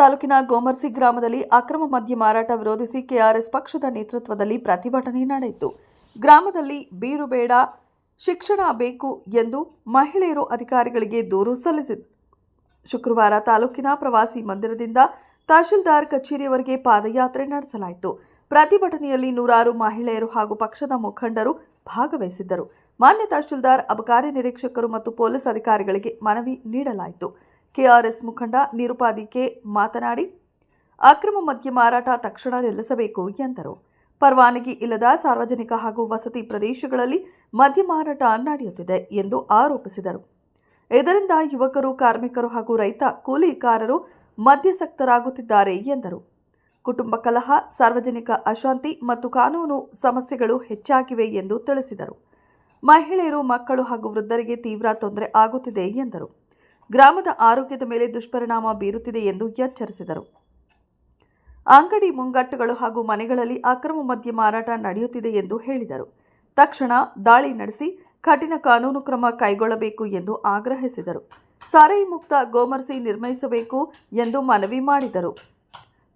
ತಾಲೂಕಿನ ಗೋಮರ್ಸಿ ಗ್ರಾಮದಲ್ಲಿ ಅಕ್ರಮ ಮದ್ಯ ಮಾರಾಟ ವಿರೋಧಿಸಿ ಕೆಆರ್ಎಸ್ ಪಕ್ಷದ ನೇತೃತ್ವದಲ್ಲಿ ಪ್ರತಿಭಟನೆ ನಡೆಯಿತು. ಗ್ರಾಮದಲ್ಲಿ ಬೀರು ಬೇಡ, ಶಿಕ್ಷಣ ಬೇಕು ಎಂದು ಮಹಿಳೆಯರು ಅಧಿಕಾರಿಗಳಿಗೆ ದೂರು ಸಲ್ಲಿಸಿದರು ಶುಕ್ರವಾರ ತಾಲೂಕಿನ ಪ್ರವಾಸಿ ಮಂದಿರದಿಂದ ತಹಶೀಲ್ದಾರ್ ಕಚೇರಿಯವರೆಗೆ ಪಾದಯಾತ್ರೆ ನಡೆಸಲಾಯಿತು. ಪ್ರತಿಭಟನೆಯಲ್ಲಿ ನೂರಾರು ಮಹಿಳೆಯರು ಹಾಗೂ ಪಕ್ಷದ ಮುಖಂಡರು ಭಾಗವಹಿಸಿದ್ದರು. ಮಾನ್ಯ ತಹಶೀಲ್ದಾರ್, ಅಬಕಾರಿ ನಿರೀಕ್ಷಕರು ಮತ್ತು ಪೊಲೀಸ್ ಅಧಿಕಾರಿಗಳಿಗೆ ಮನವಿ ನೀಡಲಾಯಿತು. ಕೆಆರ್ಎಸ್ ಮುಖಂಡ ನಿರುಪಾದಿಕೆ ಮಾತನಾಡಿ, ಅಕ್ರಮ ಮದ್ಯ ಮಾರಾಟ ತಕ್ಷಣ ನಿಲ್ಲಿಸಬೇಕು ಎಂದರು. ಪರವಾನಗಿ ಇಲ್ಲದ ಸಾರ್ವಜನಿಕ ಹಾಗೂ ವಸತಿ ಪ್ರದೇಶಗಳಲ್ಲಿ ಮದ್ಯ ಮಾರಾಟ ನಡೆಯುತ್ತಿದೆ ಎಂದು ಆರೋಪಿಸಿದರು. ಇದರಿಂದ ಯುವಕರು, ಕಾರ್ಮಿಕರು ಹಾಗೂ ರೈತ ಕೂಲಿಕಾರರು ಮದ್ಯಸಕ್ತರಾಗುತ್ತಿದ್ದಾರೆ ಎಂದರು. ಕುಟುಂಬ ಕಲಹ, ಸಾರ್ವಜನಿಕ ಅಶಾಂತಿ ಮತ್ತು ಕಾನೂನು ಸಮಸ್ಯೆಗಳು ಹೆಚ್ಚಾಗಿವೆ ಎಂದು ತಿಳಿಸಿದರು. ಮಹಿಳೆಯರು, ಮಕ್ಕಳು ಹಾಗೂ ವೃದ್ಧರಿಗೆ ತೀವ್ರ ತೊಂದರೆ ಆಗುತ್ತಿದೆ ಎಂದರು. ಗ್ರಾಮದ ಆರೋಗ್ಯದ ಮೇಲೆ ದುಷ್ಪರಿಣಾಮ ಬೀರುತ್ತಿದೆ ಎಂದು ಎಚ್ಚರಿಸಿದರು. ಅಂಗಡಿ ಮುಂಗಟ್ಟುಗಳು ಹಾಗೂ ಮನೆಗಳಲ್ಲಿ ಅಕ್ರಮ ಮದ್ಯ ಮಾರಾಟ ನಡೆಯುತ್ತಿದೆ ಎಂದು ಹೇಳಿದರು. ತಕ್ಷಣ ದಾಳಿ ನಡೆಸಿ ಕಠಿಣ ಕಾನೂನು ಕ್ರಮ ಕೈಗೊಳ್ಳಬೇಕು ಎಂದು ಆಗ್ರಹಿಸಿದರು. ಸಾರೈ ಮುಕ್ತ ಗೋಮರ್ಸಿ ನಿರ್ಮಿಸಬೇಕು ಎಂದು ಮನವಿ ಮಾಡಿದರು.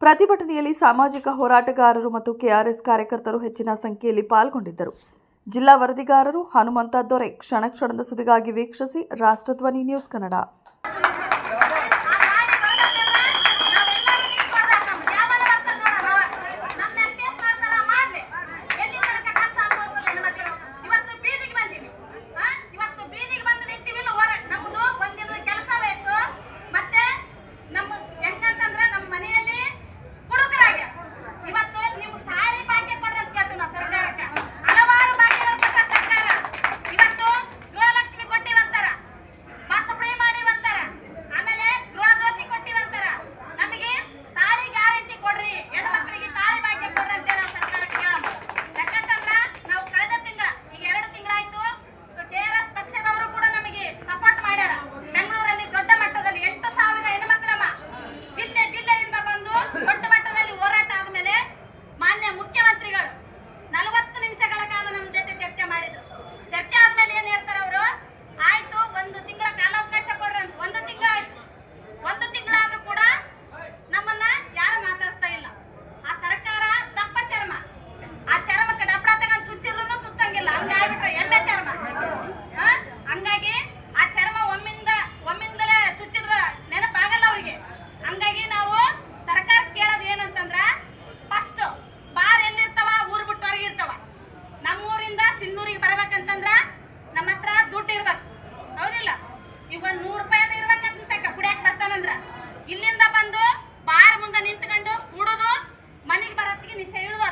ಪ್ರತಿಭಟನೆಯಲ್ಲಿ ಸಾಮಾಜಿಕ ಹೋರಾಟಗಾರರು ಮತ್ತು ಕೆಆರ್ಎಸ್ ಕಾರ್ಯಕರ್ತರು ಹೆಚ್ಚಿನ ಸಂಖ್ಯೆಯಲ್ಲಿ ಪಾಲ್ಗೊಂಡಿದ್ದರು. ಜಿಲ್ಲಾ ವರದಿಗಾರರು ಹನುಮಂತ ದೊರೆ ಕ್ಷಣ ಕ್ಷಣದ ಸುದ್ದಿಗಾಗಿ ವೀಕ್ಷಿಸಿ ರಾಷ್ಟ್ರಧ್ವನಿ ನ್ಯೂಸ್ ಕನ್ನಡ. ಈಗ ಒಂದ್ ನೂರು ರೂಪಾಯಿ ಇರ್ಬೇಕಂತ ಕುಡಿಯಕ್ ಬರ್ತಾನಂದ್ರ? ಇಲ್ಲಿಂದ ಬಂದು ಬಾರ್ ಮುಂದೆ ನಿಂತ್ಕೊಂಡು ಕುಡುದು ಮನೆಗೆ ಬರತ್ತಿಗೆ ನಿಶ್ಚಯ ಇಳುದು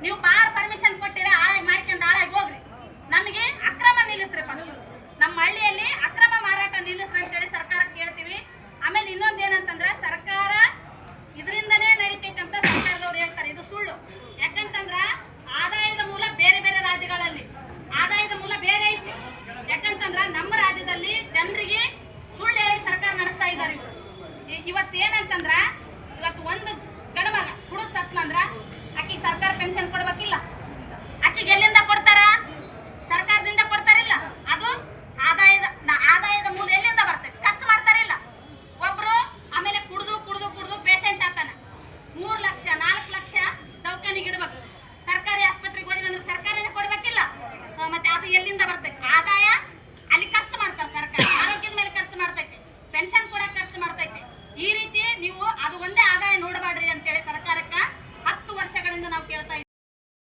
Nilmar ಅದು ಎಲ್ಲಿಂದ ಬರ್ತೈತಿ ಆದಾಯ?